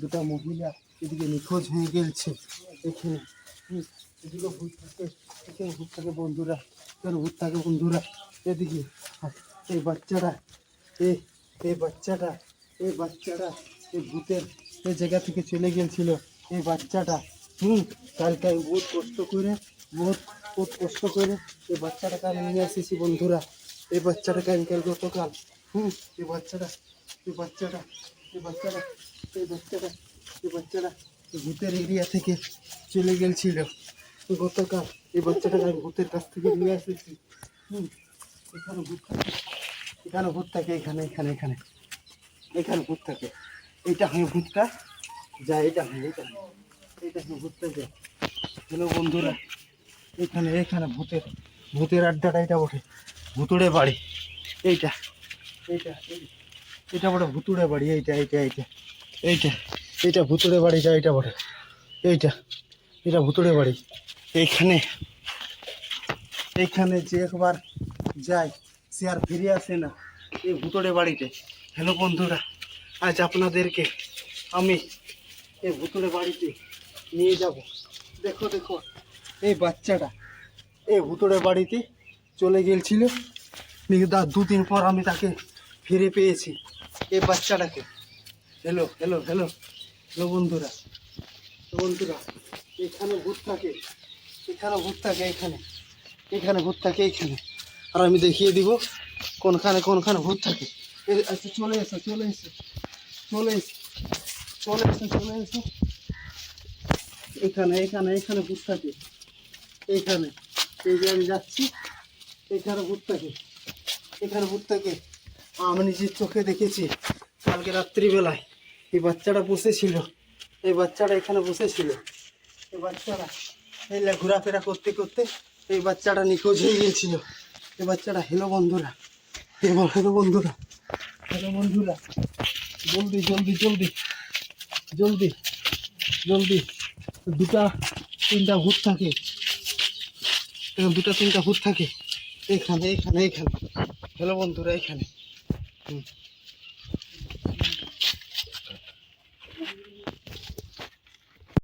দুটা মহিলা এদিকে নিখোঁজ হয়ে গেছে এখানে এদিকে ভূত থাকে এখানে ভূত থাকে বন্ধুরা, এখানে ভূত থাকে বন্ধুরা, এদিকে এই বাচ্চারা এই এই বাচ্চাটা এই বাচ্চাটা এই ভূতের এই জায়গা থেকে চলে গেছিল এই বাচ্চাটা, হুম কালকে আমি বহুত কষ্ট করে, বহুত বহুত কষ্ট করে এই বাচ্চাটাকে আমি নিয়ে এসেছি বন্ধুরা। এই বাচ্চাটাকে আমি কাল গতকাল, হুম, এই বাচ্চাটা এই বাচ্চাটা এই বাচ্চাটা এই বাচ্চাটা এই বাচ্চাটা এই ভূতের এরিয়া থেকে চলে গেছিল গতকাল এই বাচ্চাটাকে আমি ভূতের কাছ থেকে নিয়ে এসেছি। হুম, এখানে ভূত থাকে। এখানে ভূত থাকে, এখানে এখানে এখানে। এখানে ভূত থাকে। এইটা হয় ভূতটা। যা এটা হয় এটা এইটা হয় ভূতটা যায় হ্যালো বন্ধুরা, এখানে এখানে ভূতের ভূতের আড্ডাটা এটা ওঠে ভুতুড়ে বাড়ি। এইটা এইটা এই- এটা বড় ভুতুড়ে বাড়ি, এইটা এইটা এইটা এইটা এইটা ভুতুড়ে বাড়ি, যা এইটা বটে এইটা, এটা ভুতুড়ে বাড়ি। এইখানে এইখানে যে একবার যায়, সে আর ফিরে আসে না এই ভুতুড়ে বাড়িতে। হ্যালো বন্ধুরা, আজ আপনাদেরকে আমি এই ভুতুড়ে বাড়িতে নিয়ে যাব। দেখো দেখো, এই বাচ্চাটা এই ভুতুড়ে বাড়িতে চলে গিয়েছিল কিন্তু তার দুদিন পর আমি তাকে ফিরে পেয়েছি। এই বাচ্চাটাকে। Hello hello hello. হ্যালো বন্ধুরা। বন্ধুরা, এখানে ভূত থাকে। এখানে ভূত থাকে, এখানে। এখানে ভূত থাকে, এখানে। আর আমি দেখিয়ে দিব কোনখানে কোনখানে ভূত থাকে। আচ্ছা চলে এসো চলে এসো। চলে এসো। চলে এসো চলে এসো। এখানে এখানে এখানে ভূত থাকে। এইখানে এই যে আমি যাচ্ছি, এখানে ভূত থাকে। এখানে ভূত থাকে। আমি নিজের চোখে দেখেছি কালকে রাত্রিবেলায়। এই বাচ্চাটা বসেছিল। এই বাচ্চাটা এখানে বসেছিল। এই বাচ্চাটা এই ঘোরাফেরা করতে করতে এই বাচ্চাটা নিখোঁজ হয়ে গিয়েছিল। এই বাচ্চাটা হেলো বন্ধুরা। এবার হেলো বন্ধুরা। হেলো বন্ধুরা। জলদি জলদি জলদি জলদি জলদি। দুটা, তিনটা ভূত থাকে। এখানে দুটা, তিনটা ভূত থাকে। এখানে এইখানে এইখানে হ্যালো বন্ধুরা এইখানে হুম